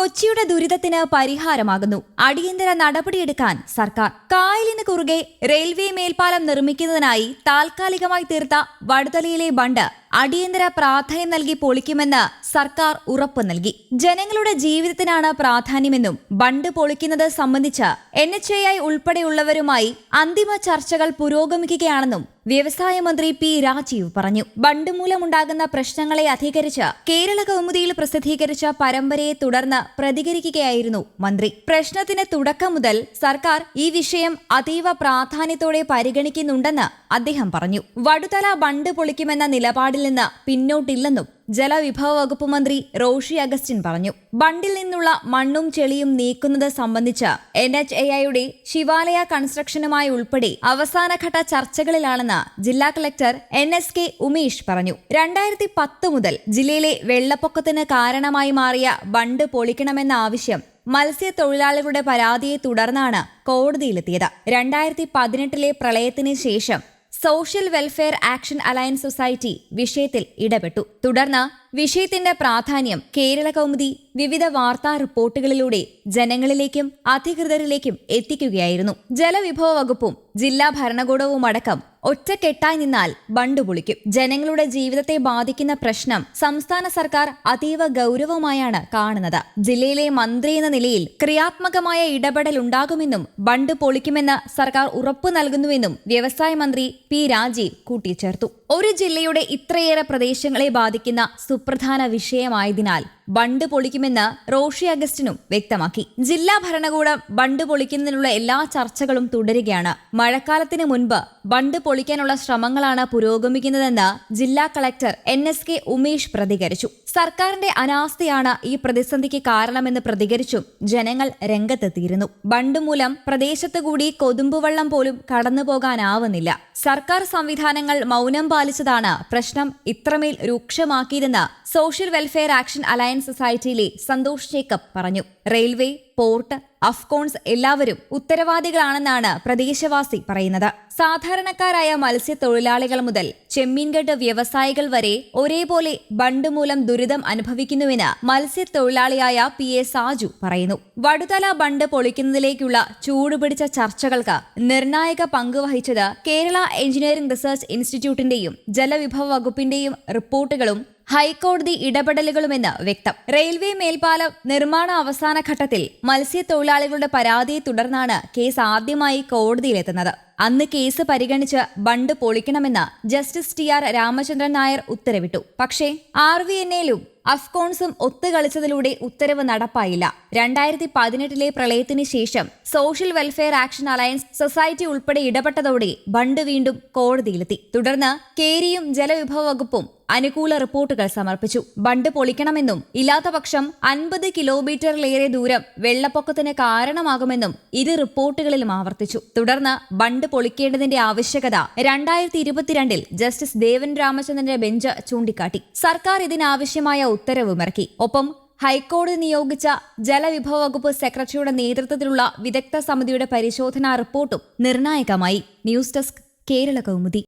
കൊച്ചിയുടെ ദുരിതത്തിന് പരിഹാരമാകുന്നു. അടിയന്തര നടപടിയെടുക്കാൻ സർക്കാർ. കായലിന് കുറുകെ റെയിൽവേ മേൽപ്പാലം നിർമ്മിക്കുന്നതിനായി താൽക്കാലികമായി തീർത്ത വടുതലയിലെ ബണ്ട് അടിയന്തര പ്രാധാന്യം നൽകി പൊളിക്കുമെന്ന് സർക്കാർ ഉറപ്പ് നൽകി. ജനങ്ങളുടെ ജീവിതത്തിനാണ് പ്രാധാന്യമെന്നും ബണ്ട് പൊളിക്കുന്നത് സംബന്ധിച്ച് എൻ എച്ച് എ ഐ ഉൾപ്പെടെയുള്ളവരുമായി അന്തിമ ചർച്ചകൾ പുരോഗമിക്കുകയാണെന്നും വ്യവസായ മന്ത്രി പി രാജീവ് പറഞ്ഞു. ബണ്ട് മൂലമുണ്ടാകുന്ന പ്രശ്നങ്ങളെ അധികരിച്ച് കേരള കൗമുദിയിൽ പ്രസിദ്ധീകരിച്ച പരമ്പരയെ തുടർന്ന് പ്രതികരിക്കുകയായിരുന്നു മന്ത്രി. പ്രശ്നത്തിന് തുടക്കം മുതൽ സർക്കാർ ഈ വിഷയം അതീവ പ്രാധാന്യത്തോടെ പരിഗണിക്കുന്നുണ്ടെന്ന് അദ്ദേഹം പറഞ്ഞു. വടുതല ബണ്ട് പൊളിക്കുമെന്ന നിലപാടിൽ നിന്ന് പിന്നോട്ടില്ലെന്നും ജലവിഭവ വകുപ്പ് മന്ത്രി റോഷി അഗസ്റ്റിൻ പറഞ്ഞു. ബണ്ടിൽ നിന്നുള്ള മണ്ണും ചെളിയും നീക്കുന്നത് സംബന്ധിച്ച് എൻ എച്ച് എ ഐയുടെ ശിവാലയ കൺസ്ട്രക്ഷനുമായി ഉൾപ്പെടെ അവസാനഘട്ട ചർച്ചകളിലാണെന്ന് ജില്ലാ collector N S K Umesh പറഞ്ഞു. രണ്ടായിരത്തി പത്ത് മുതൽ ജില്ലയിലെ വെള്ളപ്പൊക്കത്തിന് കാരണമായി മാറിയ ബണ്ട് പൊളിക്കണമെന്ന ആവശ്യം മത്സ്യത്തൊഴിലാളികളുടെ പരാതിയെ തുടർന്നാണ് കോടതിയിലെത്തിയത്. രണ്ടായിരത്തി പതിനെട്ടിലെ പ്രളയത്തിന് ശേഷം social welfare action alliance society വിഷയത്തിൽ ഇടപെട്ടു. തുടർന്ന് വിഷയത്തിന്റെ പ്രാധാന്യം കേരള കൗമുദി വിവിധ വാർത്താ റിപ്പോർട്ടുകളിലൂടെ ജനങ്ങളിലേക്കും അധികൃതരിലേക്കും എത്തിക്കുകയായിരുന്നു. ജലവിഭവ വകുപ്പും ജില്ലാ ഭരണകൂടവും അടക്കം ഒറ്റക്കെട്ടായി നിന്നാൽ ബണ്ട് പൊളിക്കും. ജനങ്ങളുടെ ജീവിതത്തെ ബാധിക്കുന്ന പ്രശ്നം സംസ്ഥാന സർക്കാർ അതീവ ഗൗരവമായാണ് കാണുന്നത്. ജില്ലയിലെ മന്ത്രി എന്ന നിലയിൽ ക്രിയാത്മകമായ ഇടപെടൽ ഉണ്ടാകുമെന്നും ബണ്ട് പൊളിക്കുമെന്ന് സർക്കാർ ഉറപ്പു നൽകുന്നുവെന്നും വ്യവസായ മന്ത്രി പി രാജീവ് കൂട്ടിച്ചേർത്തു. ഒരു ജില്ലയുടെ ഇത്രയേറെ പ്രദേശങ്ങളെ ബാധിക്കുന്ന സുപ്രധാന വിഷയമായതിനാൽ ബണ്ട് പൊളിക്കുമെന്ന് റോഷി അഗസ്റ്റിനും വ്യക്തമാക്കി. ജില്ലാ ഭരണകൂടം ബണ്ട് പൊളിക്കുന്നതിനുള്ള എല്ലാ ചർച്ചകളും തുടരുകയാണ്. മഴക്കാലത്തിന് മുൻപ് ബണ്ട് പൊളിക്കാനുള്ള ശ്രമങ്ങളാണ് പുരോഗമിക്കുന്നതെന്ന് ജില്ലാ collector N S K Umesh പ്രതികരിച്ചു. സർക്കാരിന്റെ അനാസ്ഥയാണ് ഈ പ്രതിസന്ധിക്ക് കാരണമെന്ന് പ്രതികരിച്ചും ജനങ്ങൾ രംഗത്തെത്തിയിരുന്നു. ബണ്ട് മൂലം പ്രദേശത്തുകൂടി കൊതുമ്പുവെള്ളം പോലും കടന്നുപോകാനാവുന്നില്ല. സർക്കാർ സംവിധാനങ്ങൾ മൗനം പാലിച്ചതാണ് പ്രശ്നം ഇത്രമേൽ രൂക്ഷമാക്കിയതെന്ന് സോഷ്യൽ വെൽഫെയർ ആക്ഷൻ അലയൻസ് സൊസൈറ്റിയിലെ സന്തോഷ് ജേക്കബ് പറഞ്ഞു. റെയിൽവേ പോർട്ട് അഫ്കോൺസ് എല്ലാവരും ഉത്തരവാദികളാണെന്നാണ് പ്രദേശവാസി പറയുന്നത്. സാധാരണക്കാരായ മത്സ്യത്തൊഴിലാളികൾ മുതൽ ചെമ്മീൻകെട്ട് വ്യവസായികൾ വരെ ഒരേപോലെ ബണ്ട് മൂലം ദുരിതം അനുഭവിക്കുന്നുവെന്ന് മത്സ്യത്തൊഴിലാളിയായ പി എ സാജു പറയുന്നു. വടുതല ബണ്ട് പൊളിക്കുന്നതിലേക്കുള്ള ചൂടുപിടിച്ച ചർച്ചകൾക്ക് നിർണായക പങ്ക് വഹിച്ചത് കേരള എഞ്ചിനീയറിംഗ് റിസർച്ച് ഇൻസ്റ്റിറ്റ്യൂട്ടിന്റെയും ജലവിഭവ വകുപ്പിന്റെയും റിപ്പോർട്ടുകളും ഹൈക്കോടതി ഇടപെടലുകളുമെന്ന് വ്യക്തം. റെയിൽവേ മേൽപ്പാലം നിർമ്മാണ അവസാന ഘട്ടത്തിൽ മത്സ്യത്തൊഴിലാളികളുടെ പരാതിയെ തുടർന്നാണ് കേസ് ആദ്യമായി കോടതിയിലെത്തുന്നത്. അന്ന് കേസ് പരിഗണിച്ച് bund പൊളിക്കണമെന്ന് justice T R Ramachandran Nair ഉത്തരവിട്ടു. പക്ഷേ ആർ വി എൻ എയിലും അഫ്കോൺസും ഒത്തുകളിച്ചതിലൂടെ ഉത്തരവ് നടപ്പായില്ല. രണ്ടായിരത്തി പതിനെട്ടിലെ പ്രളയത്തിന് ശേഷം social welfare action alliance society ഉൾപ്പെടെ ഇടപെട്ടതോടെ ബണ്ട് വീണ്ടും കോടതിയിലെത്തി. തുടർന്ന് കേരിയും ജലവിഭവ വകുപ്പും അനുകൂല റിപ്പോർട്ടുകൾ സമർപ്പിച്ചു. ബണ്ട് പൊളിക്കണമെന്നും ഇല്ലാത്തപക്ഷം അൻപത് കിലോമീറ്ററിലേറെ ദൂരം വെള്ളപ്പൊക്കത്തിന് കാരണമാകുമെന്നും ഇരു റിപ്പോർട്ടുകളിലും ആവർത്തിച്ചു. തുടർന്ന് ബണ്ട് പൊളിക്കേണ്ടതിന്റെ ആവശ്യകത രണ്ടായിരത്തി ഇരുപത്തിരണ്ടിൽ ജസ്റ്റിസ് ദേവൻ രാമചന്ദ്രന്റെ ബെഞ്ച് ചൂണ്ടിക്കാട്ടി. സർക്കാർ ഇതിനാവശ്യമായ ഉത്തരവുമിറക്കി ഒപ്പം ഹൈക്കോടതി നിയോഗിച്ച ജലവിഭവ വകുപ്പ് സെക്രട്ടറിയുടെ നേതൃത്വത്തിലുള്ള വിദഗ്ധ സമിതിയുടെ പരിശോധനാ റിപ്പോർട്ടും നിർണായകമായി. News desk Kerala Kaumudi